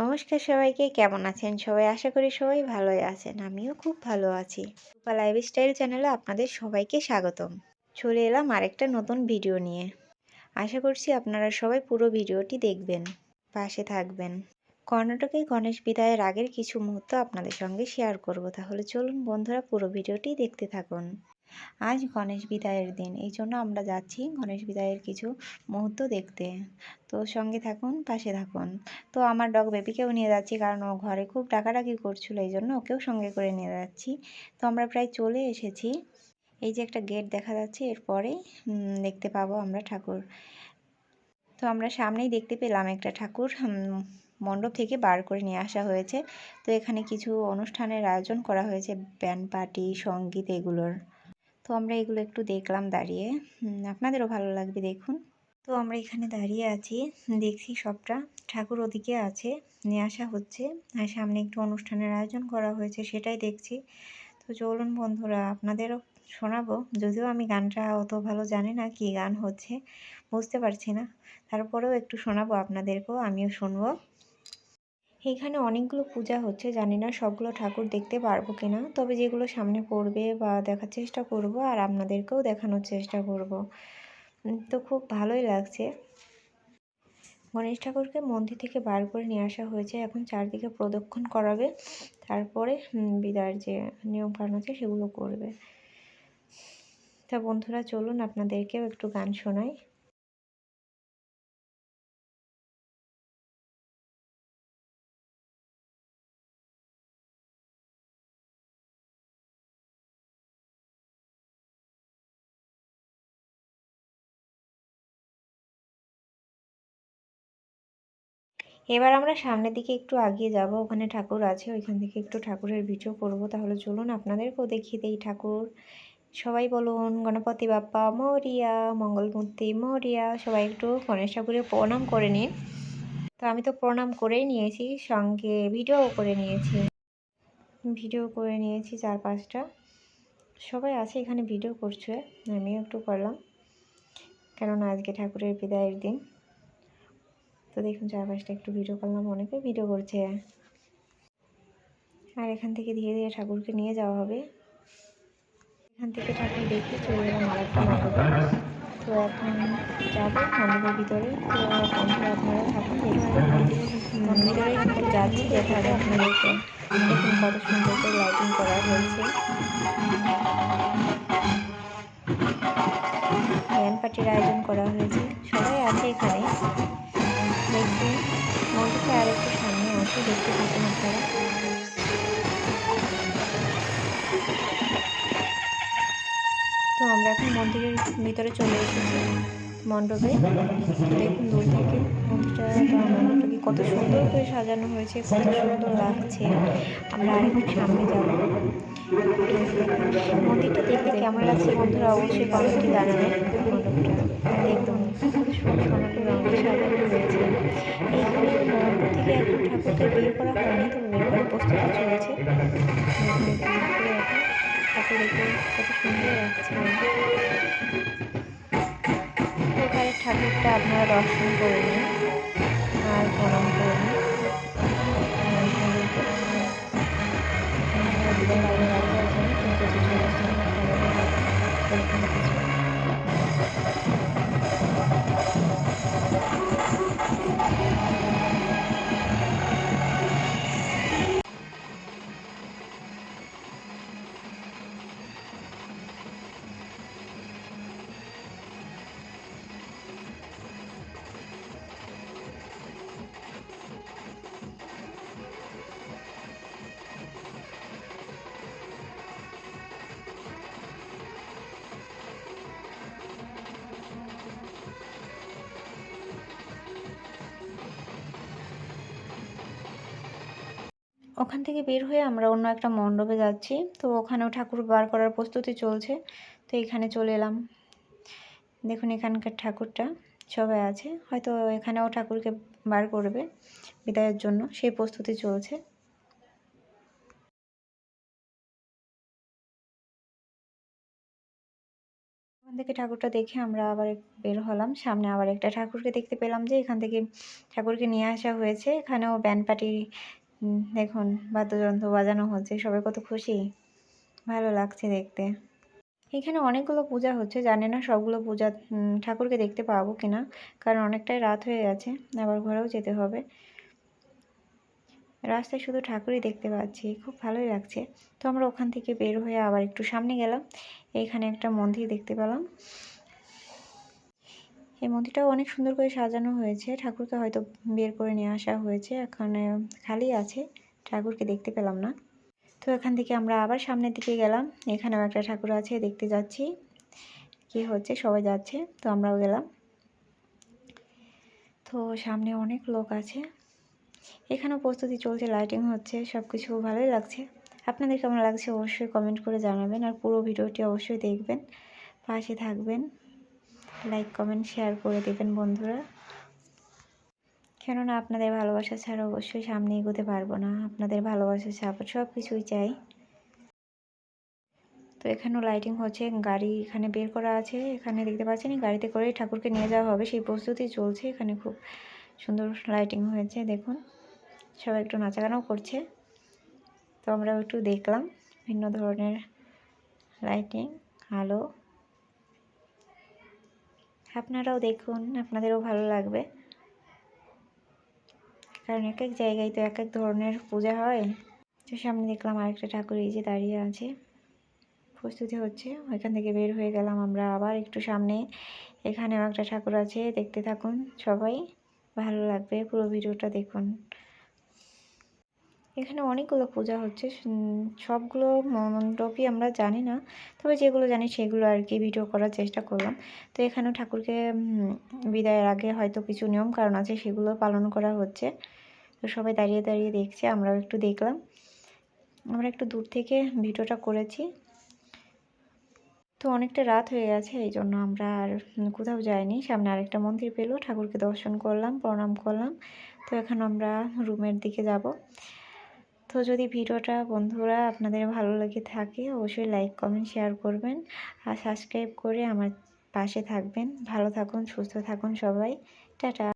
নমস্কার সবাইকে, কেমন আছেন সবাই? আশা করি সবাই ভালোই আছেন। আমিও খুব ভালো আছি। রূপা লাইফস্টাইল চ্যানেলে আপনাদের সবাইকে স্বাগতম। চলে এলাম আরেকটা নতুন ভিডিও নিয়ে। আশা করছি আপনারা সবাই পুরো ভিডিওটি দেখবেন, পাশে থাকবেন। কর্ণাটকে গণেশ বিদায়ের আগের কিছু মুহূর্ত আপনাদের সঙ্গে শেয়ার করব। তাহলে চলুন বন্ধুরা পুরো ভিডিওটি দেখতে থাকুন। আজ গণেশ বিদায়ের দিন। এই জন্য আমরা যাচ্ছি গণেশ বিদায়ের কিছু মুহূর্ত দেখতে। তো সঙ্গে থাকুন, পাশে থাকুন। তো আমার ডগ বেবিকেও নিয়ে যাচ্ছি কারণ ও ঘরে খুব ডাকাডাকি করছিল, এই জন্য ওকেও সঙ্গে করে নিয়ে যাচ্ছি। তো আমরা প্রায় চলে এসেছি। এই যে একটা গেট দেখা যাচ্ছে এরপরে দেখতে পাবো আমরা ঠাকুর। তো আমরা সামনেই দেখতে পেলাম একটা ঠাকুর মণ্ডপ থেকে বার করে নিয়ে আসা হয়েছে। তো এখানে কিছু অনুষ্ঠানের আয়োজন করা হয়েছে, ব্যান্ড পার্টি, সংগীত, এগুলোর। তো আমরা এগুলো একটু দেখলাম দাঁড়িয়ে। আপনাদেরও ভালো লাগবে দেখুন। তো আমরা এখানে দাঁড়িয়ে আছি, দেখছি সবটা। ঠাকুর ওদিকে আছে, নিয়ে আসা হচ্ছে। আর সামনে একটু অনুষ্ঠানের আয়োজন করা হয়েছে, সেটাই দেখছি। তো চলুন বন্ধুরা, আপনাদেরও শোনাবো। যদিও আমি গানটা অত ভালো জানি না কি গান হচ্ছে, বুঝতে পারছি না। তারপরেও একটু শোনাবো আপনাদেরকেও, আমিও শুনব। এখানে অনেকগুলো পূজা হচ্ছে, জানি না সবগুলো ঠাকুর দেখতে পারব কিনা, তবে যেগুলো সামনে পড়বে বা দেখার চেষ্টা করব আর আপনাদেরকেও দেখানোর চেষ্টা করব। তো খুব ভালোই লাগছে। গণেশ ঠাকুরকে মন্দির থেকে বার করে নিয়ে আসা হয়েছে, এখন চারদিকে প্রদক্ষিণ করাবে, তারপরে বিদায়ের যে নিয়ম নিয়মকানুন আছে সেগুলো করবে। তা বন্ধুরা, চলুন আপনাদেরকেও একটু গান শোনাই। এবার আমরা সামনের দিকে একটু আগিয়ে যাব। ওখানে ঠাকুর আছে, ওইখান থেকে একটু ঠাকুরের ভিডিও করব। তাহলে চলুন আপনাদেরকেও দেখিয়ে দেই ঠাকুর। সবাই বলুন, গণপতি বাপ্পা, মরিয়া, মঙ্গলমূর্তি, মরিয়া। সবাই একটু গণেশ ঠাকুরের প্রণাম করে নিন। তো আমি তো প্রণাম করেই নিয়েছি, সঙ্গে ভিডিও করে নিয়েছি। ভিডিও করে নিয়েছি চার পাঁচটা সবাই আছে এখানে ভিডিও করছে, আমিও একটু করলাম। কেননা আজকে ঠাকুরের বিদায়ের দিন। তো দেখুন চারপাশটা একটু ভিডিও করলাম, অনেকে ভিডিও করছে। আর এখান থেকে ধীরে ধীরে ঠাকুরকে নিয়ে যাওয়া হবে। এখান থেকে ঠাকুর দেখে চলে গেলাম আরেকটা তো এখন যাব মণ্ডপের ভিতরে। তো আপনারা দেখবেন ভিতরে যাচ্ছি যেখানে আপনাদেরকে দেখুন কত সুন্দর করে লাইটিং করা হয়েছে। ব্যান্ড পার্টির আয়োজন করা হয়েছে। সবাই আছে এখানে। দেখবেন। মন্দিরটা আর সামনে আসে দেখতে থাকুন আপনারা। তো আমরা এখন মন্দিরের ভিতরে চলে এসেছি মণ্ডপে। দেখুন দূর থেকে মন্দিরটা কত সুন্দর করে সাজানো হয়েছে, কত সুন্দর লাগছে। আমরা আরেকটু সামনে যাব। মন্দিরটা দেখতে কেমন লাগছে বন্ধুরা অবশ্যই কমেন্টে জানাবেন মণ্ডপটা। একদম সোনালি রঙের সাজানো হয়েছে এইখানে মণ্ডপ থেকে এখন ঠাকুরকে বের করা হয়নি, তবে বের করার প্রস্তুতি চলেছে। ঠাকুর দেখে কত সুন্দর লাগছে। ঠাকুরটা আপনারা দর্শন করে নিন ওখান থেকে বের হয়ে আমরা অন্য একটা মণ্ডপে যাচ্ছি। তো ওখানেও ঠাকুর বার করার প্রস্তুতি চলছে। তো এখানে চলে এলাম। দেখুন এখানকার ঠাকুরটা সবাই আছে। হয়তো এখানেও ঠাকুরকে বার করবে বিদায়ের জন্য। সেই প্রস্তুতি চলছে। এখান থেকে ঠাকুরটা দেখে আমরা আবার বের হলাম। সামনে আবার একটা ঠাকুরকে দেখতে পেলাম যে এখান থেকে ঠাকুরকে নিয়ে আসা হয়েছে। এখানেও ব্যান্ড পার্টি দেখুন, বাদ্যযন্ত্র বাজানো হচ্ছে, সবাই কত খুশি? ভালো লাগছে দেখতে। এখানে অনেকগুলো পূজা হচ্ছে, জানি না সবগুলো পূজা ঠাকুরকে দেখতে পাবো কিনা, কারণ অনেকটাই রাত হয়ে গেছে, আবার ঘরেও যেতে হবে। রাস্তায় শুধু ঠাকুরই দেখতে পাচ্ছি, খুব ভালোই লাগছে। তো আমরা ওখান থেকে বের হয়ে আবার একটু সামনে গেলাম এইখানে একটা মন্দির দেখতে পেলাম। এই মন্দিরটাও অনেক সুন্দর করে সাজানো হয়েছে। ঠাকুরকে হয়তো বের করে নিয়ে আসা হয়েছে। এখানে খালি আছে। ঠাকুরকে দেখতে পেলাম না। তো এখান থেকে আমরা আবার সামনের দিকে গেলাম। এখানেও একটা ঠাকুর আছে, দেখতে যাচ্ছি। কি হচ্ছে? সবাই যাচ্ছে। তো আমরাও গেলাম। তো সামনে অনেক লোক আছে। এখানেও প্রস্তুতি চলছে, লাইটিং হচ্ছে সব কিছু ভালোই লাগছে। আপনাদের কেমন লাগছে অবশ্যই কমেন্ট করে জানাবেন। আর পুরো ভিডিওটি অবশ্যই দেখবেন। পাশে থাকবেন। লাইক কমেন্ট শেয়ার করে দেবেন বন্ধুরা। কেননা আপনাদের ভালোবাসা ছাড়া অবশ্যই সামনে এগোতে পারব না। আপনাদের ভালোবাসা সাপোর্ট সব কিছুই চাই। তো এখানেও লাইটিং হচ্ছে, গাড়ি এখানে বের করা আছে। এখানে দেখতে পাচ্ছেন, গাড়িতে করে ঠাকুরকে নিয়ে যাওয়া হবে। সেই প্রস্তুতি চলছে, এখানে খুব সুন্দর লাইটিং হয়েছে, দেখুন। সবাই একটু নাচাগানাও করছে। তো আমরাও একটু দেখলাম, ভিন্ন ধরনের লাইটিং আলো। আপনারাও দেখুন, আপনাদেরও ভালো লাগবে। কারণ এক এক জায়গায় তো এক এক ধরনের পূজা হয়। তো সামনে দেখলাম আরেকটা ঠাকুর এই যে দাঁড়িয়ে আছে, প্রস্তুতি হচ্ছে। ওইখান থেকে বের হয়ে গেলাম আমরা আবার একটু সামনে। এখানেও একটা ঠাকুর আছে, দেখতে থাকুন সবাই। ভালো লাগবে পুরো ভিডিওটা দেখুন। এখানে অনেকগুলো পূজা হচ্ছে। সবগুলো মণ্ডপই আমরা জানি না। তবে যেগুলো জানি সেগুলো আর কি ভিডিও করার চেষ্টা করলাম। তো এখানেও ঠাকুরকে বিদায়ের আগে হয়তো কিছু নিয়ম কারণ আছে সেগুলো পালন করা হচ্ছে। তো সবাই দাঁড়িয়ে দাঁড়িয়ে দেখছে, আমরাও একটু দেখলাম। আমরা একটু দূর থেকে ভিডিওটা করেছি। তো অনেকটা রাত হয়ে গেছে, এই জন্য আমরা আর কোথাও যাইনি। সামনে আরেকটা মন্দির পেল, ঠাকুরকে দর্শন করলাম, প্রণাম করলাম। তো এখন আমরা রুমের দিকে যাব। তো যদি ভিডিওটা বন্ধুরা আপনাদের ভালো লেগে থাকে, অবশ্যই লাইক কমেন্ট শেয়ার করবেন। আর সাবস্ক্রাইব করে আমার পাশে থাকবেন। ভালো থাকুন, সুস্থ থাকুন সবাই। টাটা।